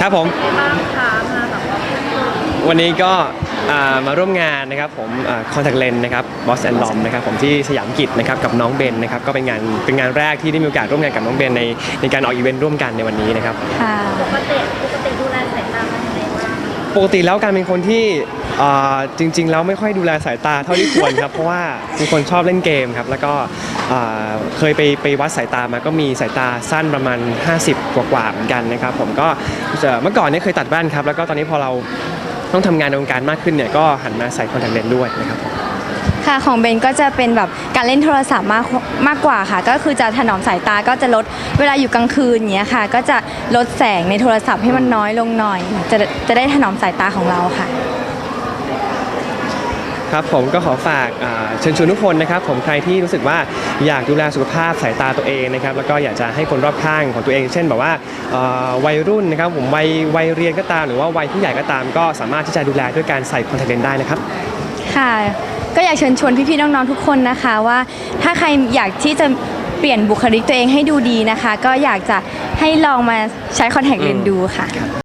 ครับผมเป็นไงบ้างคะมาแบบว่าวันนี้ก็อ่ามาร่วมงานนะครับผมคอนแทคเลนนะครับบอสแอนด์ลอมนะครับผมที่สยามกิจนะครับกับน้องเบนนะครับก็เป็นงานเป็นงานแรกที่ได้มีโอกาสร่วมงานกับน้องเบนในในการออกอีเวนต์ร่วมกันในวันนี้นะครับ ค่ะปกติปกติดูแลสายตามันยังไงบ้างปกติแล้วการเป็นคนที่ อ่าจริง ๆ แล้วไม่ค่อยดูแลสายตาเท่าที่ควรครับ เพราะว่าเป็นคนชอบเล่นเกมครับ แล้วก็อ่าเคยไปไปวัดสายตามาก็มีสายตาสั้นประมาณ 50 กว่าๆเหมือนกันนะครับ ผมก็จะเมื่อก่อนเนี่ยเคยตัดแว่นครับ แล้วก็ตอนนี้พอเราต้องทำงานในวงการมากขึ้นเนี่ยก็หันมาใส่คอนแทคเลนส์ด้วยนะครับผม ค่ะของเบนก็จะเป็นแบบการเล่นโทรศัพท์มากมากกว่าค่ะ ก็คือจะถนอมสายตาก็จะลดเวลาอยู่กลางคืนอย่างเงี้ยค่ะ ก็จะลดแสงในโทรศัพท์ให้มันน้อยลงหน่อย จะจะได้ถนอมสายตาของเราค่ะ ครับผมก็ขอฝากอ่าเชิญชวนทุกคนนะครับ ผมใครที่รู้สึกว่าอยากดูแลสุขภาพสายตาตัวเองนะครับแล้วก็อยากจะให้คนรอบข้างของตัวเอง เช่นแบบว่าเอ่อวัยรุ่นนะครับผมวัยวัยเรียนก็ตาม หรือว่าวัยผู้ใหญ่ก็ตาม ก็สามารถที่จะดูแลด้วยการใส่คอนแทคเลนส์ได้นะครับค่ะก็อยากเชิญชวนพี่ๆน้องๆทุกคนนะคะว่า ถ้าใครอยากที่จะเปลี่ยนบุคลิกตัวเองให้ดูดีนะคะ ก็อยากจะให้ลองมาใช้คอนแทคเลนส์ดูค่ะ